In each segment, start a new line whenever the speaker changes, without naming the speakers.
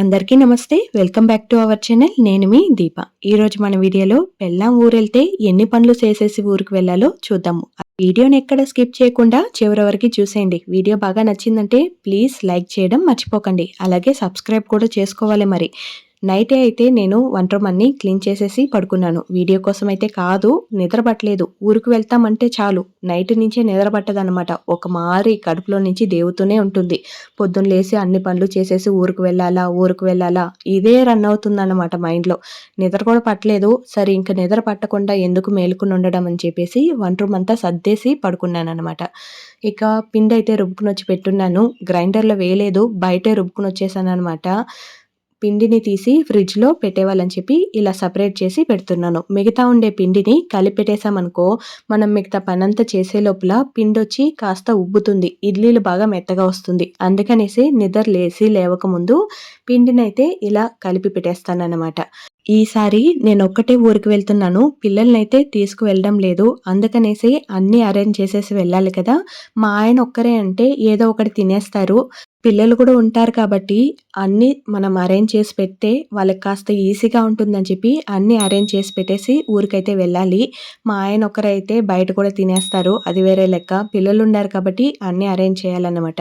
అందరికీ నమస్తే. Welcome back to our channel. నేను మీ దీప. ఈరోజు మన వీడియోలో పెళ్ళాం ఊరెళ్తే ఎన్ని పనులు చేసేసి ఊరికి వెళ్ళాలో చూద్దాము. వీడియోని ఎక్కడ స్కిప్ చేయకుండా చివరి వరకు చూసేయండి. వీడియో బాగా నచ్చిందంటే ప్లీజ్ లైక్ చేయడం మర్చిపోకండి. అలాగే సబ్స్క్రైబ్ కూడా చేసుకోవాలి మరి. నైటే అయితే నేను వంట రూమ్ క్లీన్ చేసేసి పడుకున్నాను. వీడియో కోసం అయితే కాదు నిద్ర పట్టలేదు. ఊరికి వెళ్తామంటే చాలు. నైట్ నుంచే నిద్ర పట్టదనమాట ఒక మారి కడుపులో నుంచి దేవుతూనే ఉంటుంది. పొద్దున్న లేసి అన్ని పనులు చేసేసి ఊరికి వెళ్ళాలా ఊరికి వెళ్ళాలా? ఇదే రన్ అవుతుందన్నమాట మైండ్లో. నిద్ర కూడా పట్టలేదు. సరే ఇంకా నిద్ర పట్టకుండా ఎందుకు మేలుకుని ఉండడం అని చెప్పేసి వంట రూమ్ అంతా సర్దేసి పడుకున్నాను అనమాట ఇక పిండి అయితే రుబ్బుకుని వచ్చి పెట్టున్నాను. గ్రైండర్లో వేయలేదు. బయటే రుబ్బుకుని వచ్చేసాను అనమాట పిండిని తీసి ఫ్రిడ్జ్లో పెట్టేవాళ్ళని చెప్పి ఇలా సపరేట్ చేసి పెడుతున్నాను. మిగతా ఉండే పిండిని కలిపెట్టేసామనుకో మనం మిగతా పనంతా చేసే లోపల పిండి వచ్చి కాస్త ఉబ్బుతుంది. ఇడ్లీలు బాగా మెత్తగా వస్తుంది. అందుకనేసి నిద్ర లేసి లేవకముందు పిండిని అయితే ఇలా కలిపి పెట్టేస్తానన్నమాట. ఈసారి నేను ఒక్కటే ఊరికి వెళ్తున్నాను. పిల్లల్నైతే తీసుకువెళ్ళడం లేదు. అందుకనేసి అన్నీ అరేంజ్ చేసేసి వెళ్ళాలి కదా. మా ఆయన ఒక్కరే అంటే ఏదో ఒకటి తినేస్తారు. పిల్లలు కూడా ఉంటారు కాబట్టి అన్నీ మనం అరేంజ్ చేసి పెడితే వాళ్ళకి కాస్త ఈజీగా ఉంటుందని చెప్పి అన్నీ అరేంజ్ చేసి పెట్టేసి ఊరికైతే వెళ్ళాలి. మా ఆయన ఒక్కరైతే బయట కూడా తినేస్తారు. అది వేరే లెక్క. పిల్లలు ఉన్నారు కాబట్టి అన్నీ అరేంజ్ చేయాలన్నమాట.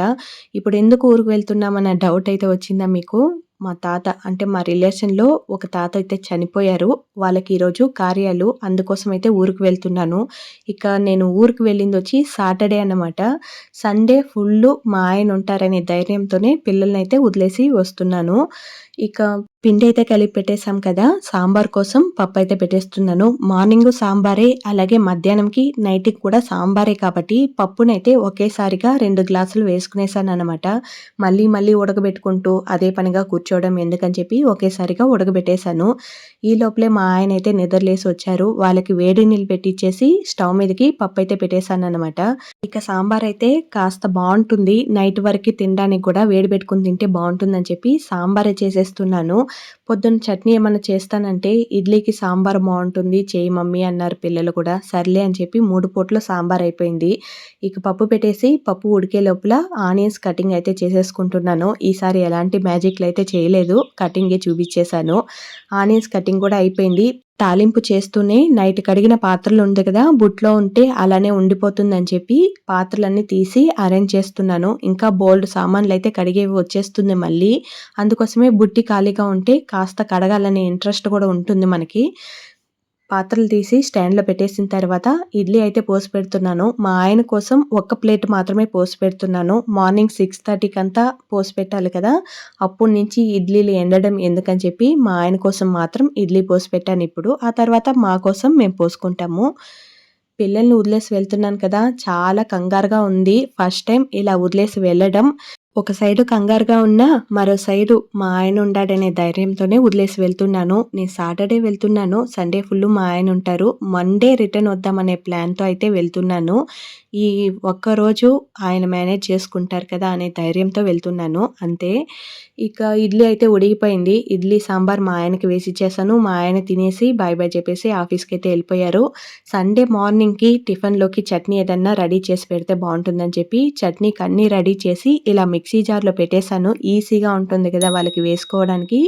ఇప్పుడు ఎందుకు ఊరికి వెళ్తున్నామన్న డౌట్ అయితే వచ్చిందా మీకు? మా తాత అంటే మా రిలేషన్లో ఒక తాత అయితే చనిపోయారు. వాళ్ళకి ఈరోజు కార్యాలు అందుకోసం అయితే ఊరికి వెళ్తున్నాను. ఇక నేను ఊరికి వెళ్ళింది వచ్చి సాటర్డే అన్నమాట. సండే ఫుల్ మా ఆయన ఉంటారనే ధైర్యంతోనే పిల్లల్ని అయితే వదిలేసి వస్తున్నాను. ఇక పిండి అయితే కలిపి పెట్టేశాం కదా సాంబార్ కోసం పప్పు అయితే పెట్టేస్తున్నాను. మార్నింగ్ సాంబారే అలాగే మధ్యాహ్నంకి నైట్కి కూడా సాంబారే కాబట్టి పప్పునైతే ఒకేసారిగా రెండు గ్లాసులు వేసుకునేసాను అనమాట మళ్ళీ మళ్ళీ ఉడకబెట్టుకుంటూ అదే పనిగా కూర్చోవడం ఎందుకని చెప్పి ఒకేసారిగా ఉడకబెట్టేశాను. ఈ లోపలే మా ఆయన అయితే నిద్రలేసి వచ్చారు. వాళ్ళకి వేడి నీళ్ళు పెట్టించేసి స్టవ్ మీదకి పప్పు అయితే పెట్టేశాను అనమాట ఇక సాంబార్ అయితే కాస్త బాగుంటుంది. నైట్ వరకు తినడానికి కూడా వేడి పెట్టుకుని తింటే బాగుంటుందని చెప్పి సాంబారే చేసే చేస్తున్నాను. పొద్దున్న చట్నీ ఏమైనా చేస్తానంటే ఇడ్లీకి సాంబార్ బాగుంటుంది చేయి మమ్మీ అన్నారు పిల్లలు కూడా. సర్లే అని చెప్పి మూడు పూట్ల సాంబార్ అయిపోయింది. ఇక పప్పు పెట్టేసి పప్పు ఉడికే లోపల ఆనియన్స్ కటింగ్ అయితే చేసేసుకుంటున్నాను. ఈసారి ఎలాంటి మ్యాజిక్లు అయితే చేయలేదు. కటింగే చూపించేశాను. ఆనియన్స్ కటింగ్ కూడా అయిపోయింది. తాలింపు చేస్తూనే నైట్ కడిగిన పాత్రలు ఉంది కదా బుట్లో ఉంటే అలానే ఉండిపోతుందని చెప్పి పాత్రలన్నీ తీసి అరేంజ్ చేస్తున్నాను. ఇంకా బోల్డ్ సామాన్లు అయితే కడిగేవి వచ్చేస్తుంది మళ్ళీ. అందుకోసమే బుట్టి ఖాళీగా ఉంటే కాస్త కడగాలనే ఇంట్రెస్ట్ కూడా ఉంటుంది మనకి. పాత్రలు తీసి స్టాండ్లో పెట్టేసిన తర్వాత ఇడ్లీ అయితే పోసి పెడుతున్నాను. మా ఆయన కోసం ఒక్క ప్లేట్ మాత్రమే పోసి పెడుతున్నాను. మార్నింగ్ సిక్స్ థర్టీకి అంతా పోసి పెట్టాలి కదా. అప్పటి నుంచి ఇడ్లీలు ఎండడం ఎందుకని చెప్పి మా ఆయన కోసం మాత్రం ఇడ్లీ పోసి పెట్టాను ఇప్పుడు. ఆ తర్వాత మా కోసం మేము పోసుకుంటాము. పిల్లల్ని వదిలేసి వెళ్తున్నాను కదా. చాలా కంగారుగా ఉంది. ఫస్ట్ టైం ఇలా వదిలేసి వెళ్ళడం. ఒక సైడు కంగారుగా ఉన్నా మరో సైడు మా ఆయన ఉండాడనే ధైర్యంతోనే వదిలేసి వెళ్తున్నాను. నేను సాటర్డే వెళ్తున్నాను. సండే ఫుల్ మా ఆయన ఉంటారు. మండే రిటర్న్ వద్దామనే ప్లాన్తో అయితే వెళ్తున్నాను. ఈ ఒక్కరోజు ఆయన మేనేజ్ చేసుకుంటారు కదా అనే ధైర్యంతో వెళ్తున్నాను. అంతే. ఇక ఇడ్లీ అయితే ఉడిగిపోయింది. ఇడ్లీ సాంబార్ మా ఆయనకి వేసి ఇచ్చేసాను. మా ఆయన తినేసి బాయ్ బాయ్ చెప్పేసి ఆఫీస్కి అయితే వెళ్ళిపోయారు. సండే మార్నింగ్కి టిఫిన్లోకి చట్నీ ఏదన్నా రెడీ చేసి పెడితే బాగుంటుందని చెప్పి చట్నీకి అన్నీ రెడీ చేసి ఇలా మిక్స్ జార్లో పెట్టేశాను. ఈజీగా ఉంటుంది కదా వాళ్ళకి వేసుకోవడానికి.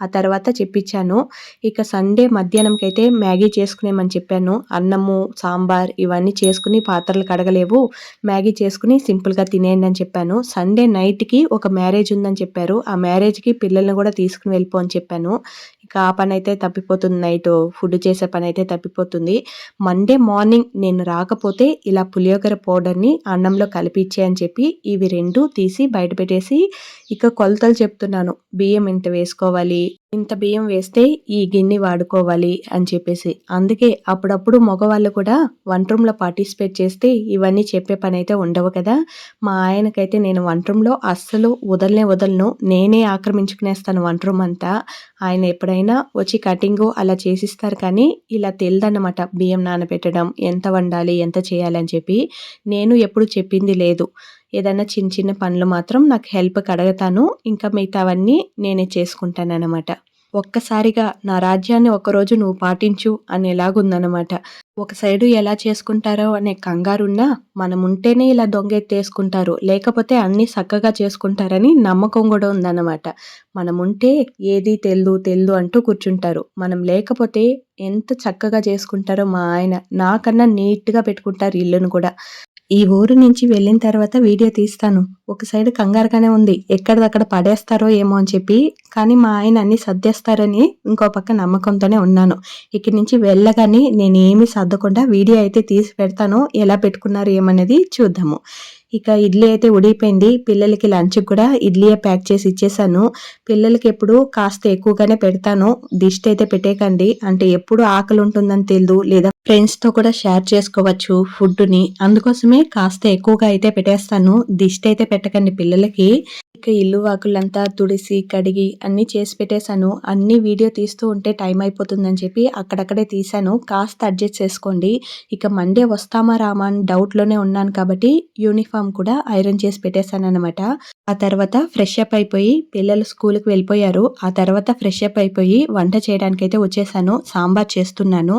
ఆ తర్వాత చెప్పించాను ఇక సండే మధ్యాహ్నంకి అయితే మ్యాగీ చేసుకునేమని చెప్పాను. అన్నము సాంబార్ ఇవన్నీ చేసుకుని పాత్రలు కడగలేవు. మ్యాగీ చేసుకుని సింపుల్గా తినేయండి అని చెప్పాను. సండే నైట్కి ఒక మ్యారేజ్ ఉందని చెప్పారు. ఆ మ్యారేజ్కి పిల్లల్ని కూడా తీసుకుని వెళ్ళిపో అని చెప్పాను. ఇక ఆ పని అయితే తప్పిపోతుంది. నైట్ ఫుడ్ చేసే పని అయితే తప్పిపోతుంది. మండే మార్నింగ్ నేను రాకపోతే ఇలా పులియోగర పౌడర్ని అన్నంలో కలిపిచ్చే అని చెప్పి ఇవి రెండు తీసి బయట పెట్టేసి ఇక కొలతలు చెప్తున్నాను. బియ్యం ఇంత వేసుకోవాలి? ఇంత బియ్యం వేస్తే ఈ గిన్నె వాడుకోవాలి అని చెప్పేసి. అందుకే అప్పుడప్పుడు మగవాళ్ళు కూడా వంట రూమ్లో పార్టిసిపేట్ చేస్తే ఇవన్నీ చెప్పే పని అయితే ఉండవు కదా. మా ఆయనకైతే నేను వంట రూమ్లో అస్సలు వదలనే వదలను. నేనే ఆక్రమించుకునేస్తాను వంట రూమ్ అంతా. ఆయన ఎప్పుడైనా వచ్చి కటింగు అలా చేసిస్తారు కానీ ఇలా తెలియదన్నమాట బియ్యం నానబెట్టడం ఎంత వండాలి ఎంత చేయాలని చెప్పి. నేను ఎప్పుడు చెప్పింది లేదు. ఏదైనా చిన్న చిన్న పనులు మాత్రం నాకు హెల్ప్ కడగతాను. ఇంకా మిగతావన్నీ నేనే చేసుకుంటాను అనమాట ఒక్కసారిగా నా రాజ్యాన్ని ఒకరోజు నువ్వు పాటించు అనేలాగుందనమాట ఒక సైడు ఎలా చేసుకుంటారో అనే కంగారున్నా మనం ఉంటేనే ఇలా దొంగెత్తేసుకుంటారు లేకపోతే అన్నీ చక్కగా చేసుకుంటారని నమ్మకం కూడా ఉందన్నమాట. మనం ఉంటే ఏది తెల్దు తెల్లు అంటూ కూర్చుంటారు. మనం లేకపోతే ఎంత చక్కగా చేసుకుంటారో మా ఆయన నాకన్నా నీట్గా పెట్టుకుంటారు ఇల్లును కూడా. ఈ ఊరు నుంచి వెళ్ళిన తర్వాత వీడియో తీస్తాను. ఒక సైడ్ కంగారుగానే ఉంది. ఎక్కడిదక్కడ పడేస్తారో ఏమో అని చెప్పి కానీ మా ఆయన అన్ని సర్దేస్తారని ఇంకో పక్క నమ్మకంతోనే ఉన్నాను. ఇక్కడి నుంచి వెళ్ళగానే నేనేమి ఏమి వద్దకుండా వీడియో అయితే తీసి పెడతాను. ఎలా పెట్టుకున్నారు ఏమనేది చూద్దాము. ఇక ఇడ్లీ అయితే ఉడిపోయింది పిల్లలకి లంచ్ కూడా ఇడ్లీయే ప్యాక్ చేసి ఇచ్చేసాను. పిల్లలకి ఎప్పుడు కాస్త ఎక్కువగానే పెడతాను. దిష్టి అయితే పెట్టేకండి. అంటే ఎప్పుడు ఆకలి ఉంటుందని తెలియదు లేదా ఫ్రెండ్స్తో కూడా షేర్ చేసుకోవచ్చు ఫుడ్ని. అందుకోసమే కాస్త ఎక్కువగా అయితే పెట్టేస్తాను. దిష్టి అయితే పెట్టకండి పిల్లలకి. ఇక ఇల్లు వాకులంతా తుడిసి కడిగి అన్నీ చేసి పెట్టేశాను. అన్ని వీడియో తీస్తూ ఉంటే టైం అయిపోతుందని చెప్పి అక్కడక్కడే తీశాను. కాస్త అడ్జస్ట్ చేసుకోండి. ఇక మండే వస్తామా రామా అని డౌట్లోనే ఉన్నాను కాబట్టి యూనిఫామ్ కూడా ఐరన్ చేసి పెట్టేశాను అనమాట ఆ తర్వాత ఫ్రెష్ అప్ అయిపోయి పిల్లలు స్కూల్కి వెళ్ళిపోయారు. ఆ తర్వాత ఫ్రెష్ అప్ అయిపోయి వంట చేయడానికైతే వచ్చేసాను. సాంబార్ చేస్తున్నాను.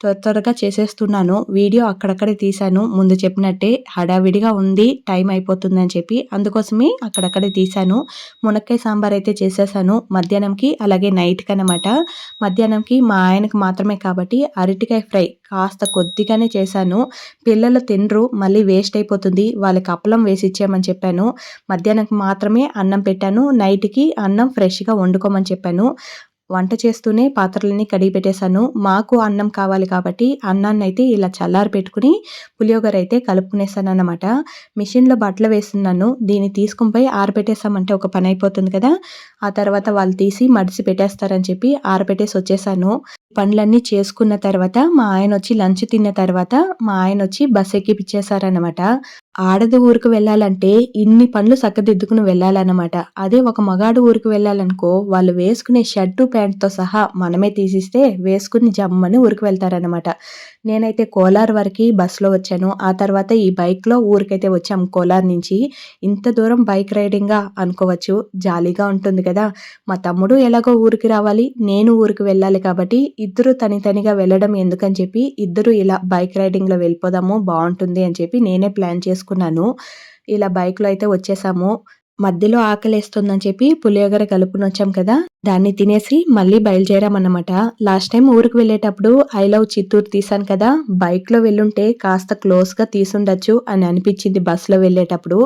త్వర త్వరగా చేసేస్తున్నాను. వీడియో అక్కడక్కడే తీశాను. ముందు చెప్పినట్టే హడావిడిగా ఉంది టైం అయిపోతుందని చెప్పి అందుకోసమే అక్కడక్కడే తీశాను. మునక్కాయ సాంబార్ అయితే చేసేసాను మధ్యాహ్నంకి అలాగే నైట్కి అనమాట మధ్యాహ్నంకి మా ఆయనకు మాత్రమే కాబట్టి అరటికాయ ఫ్రై కాస్త కొద్దిగానే చేశాను. పిల్లలు తినరు మళ్ళీ వేస్ట్ అయిపోతుంది. వాళ్ళకి అప్పలం వేసి ఇచ్చామని చెప్పాను. మధ్యాహ్నంకి మాత్రమే అన్నం పెట్టాను. నైట్కి అన్నం ఫ్రెష్గా వండుకోమని చెప్పాను. వంట చేస్తూనే పాత్రలన్నీ కడిగి పెట్టేశాను. మాకు అన్నం కావాలి కాబట్టి అన్నాన్ని అయితే ఇలా చల్లారి పెట్టుకుని పులియోగర అయితే కలుపుకునేసాను అనమాట మిషన్లో బట్టలు వేస్తున్నాను. దీన్ని తీసుకుని పోయి ఆరబెట్టేసామంటే ఒక పని అయిపోతుంది కదా. ఆ తర్వాత వాళ్ళు తీసి మడిసి పెట్టేస్తారని చెప్పి ఆరబెట్టేసి వచ్చేసాను పనులన్నీ చేసుకున్న తర్వాత మా ఆయన వచ్చి లంచ్ తిన్న తర్వాత మా ఆయన వచ్చి బస్ ఎక్కిపిచ్చేసారనమాట ఆడది ఊరికి వెళ్ళాలంటే ఇన్ని పనులు చక్కదిద్దుకుని వెళ్ళాలన్నమాట. అదే ఒక మగాడు ఊరికి వెళ్ళాలనుకో వాళ్ళు వేసుకునే షర్టు ప్యాంట్తో సహా మనమే తీసిస్తే వేసుకుని జమ్మని ఊరికి వెళ్తారనమాట నేనైతే కోలార్ వరకు బస్సులో వచ్చాను. ఆ తర్వాత ఈ బైక్లో ఊరికైతే వచ్చాము కోలార్ నుంచి. ఇంత దూరం బైక్ రైడింగ్గా అనుకోవచ్చు. జాలీగా ఉంటుంది కదా. మా తమ్ముడు ఎలాగో ఊరికి రావాలి. నేను ఊరికి వెళ్ళాలి కాబట్టి ఇద్దరు తనితనిగా వెళ్ళడం ఎందుకని చెప్పి ఇద్దరు ఇలా బైక్ రైడింగ్లో వెళ్ళిపోదాము బాగుంటుంది అని చెప్పి నేనే ప్లాన్ చేసుకున్నాను. ఇలా బైక్లో అయితే వచ్చేసాము. మధ్యలో ఆకలేస్తుందని చెప్పి పులియోగర కలుపుకొని వచ్చాం కదా. దాన్ని తినేసి మళ్ళీ బయలుదేరామన్నమాట. లాస్ట్ టైం ఊరికి వెళ్ళేటప్పుడు ఐ లవ్ చిత్తూరు తీసాను కదా బైక్లో వెళ్ళుంటే కాస్త క్లోజ్గా తీసుండొచ్చు అని అనిపించింది బస్సులో వెళ్ళేటప్పుడు.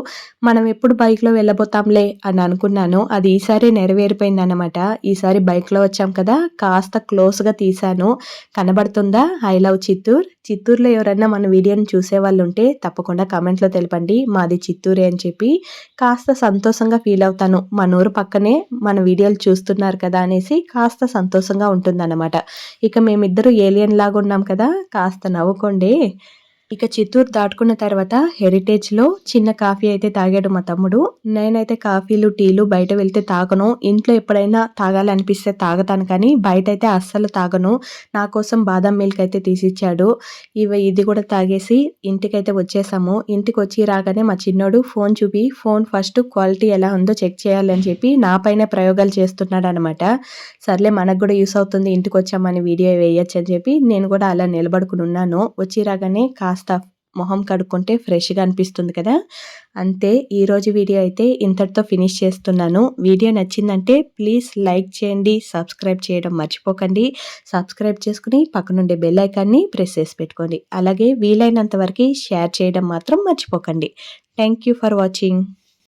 మనం ఎప్పుడు బైక్లో వెళ్ళబోతాంలే అని అనుకున్నాను. అది ఈసారి నెరవేరిపోయింది అనమాట ఈసారి బైక్లో వచ్చాం కదా కాస్త క్లోజ్గా తీసాను కనబడుతుందా? I love Chittoor. చిత్తూరులో ఎవరన్నా మన వీడియోని చూసే వాళ్ళు ఉంటే తప్పకుండా కామెంట్లో తెలపండి. మాది చిత్తూరే అని చెప్పి కాస్త సంతోషంగా ఫీల్ అవుతాను. మన ఊరు పక్కనే మన వీడియోలు చేస్తున్నారు కదా అనేసి కాస్త సంతోషంగా ఉంటుందన్నమాట. ఇక మేమిద్దరు ఏలియన్ లాగా ఉన్నాం కదా కాస్త నవ్వుకోండి. ఇక చిత్తూరు దాటుకున్న తర్వాత హెరిటేజ్లో చిన్న కాఫీ అయితే తాగాడు మా తమ్ముడు. నేనైతే కాఫీలు టీలు బయట వెళ్తే తాగను. ఇంట్లో ఎప్పుడైనా తాగాలనిపిస్తే తాగతాను కానీ బయట అయితే అస్సలు తాగను. నా కోసం బాదం మిల్క్ అయితే తీసిచ్చాడు. ఇవి ఇది కూడా తాగేసి ఇంటికైతే వచ్చేసాము. ఇంటికి వచ్చి రాగానే మా చిన్నోడు ఫోన్ చూపి ఫోన్ ఫస్ట్ క్వాలిటీ ఎలా ఉందో చెక్ చేయాలని చెప్పి నా పైన ప్రయోగాలు చేస్తున్నాడు అనమాట సర్లే మనకు కూడా యూస్ అవుతుంది ఇంటికి వచ్చామని వీడియో వేయచ్చు అని చెప్పి నేను కూడా అలా నిలబడుకుని ఉన్నాను. వచ్చి రాగానే కాస్త కాస్త మొహం కడుక్కుంటే ఫ్రెష్గా అనిపిస్తుంది కదా. అంతే ఈరోజు వీడియో అయితే ఇంతటితో ఫినిష్ చేస్తున్నాను. వీడియో నచ్చిందంటే ప్లీజ్ లైక్ చేయండి సబ్స్క్రైబ్ చేయడం మర్చిపోకండి. సబ్స్క్రైబ్ చేసుకుని పక్కనుండే బెల్ ఐకాన్ని ప్రెస్ చేసి పెట్టుకోండి. అలాగే వీలైనంత వరకు షేర్ చేయడం మాత్రం మర్చిపోకండి. Thank you for watching.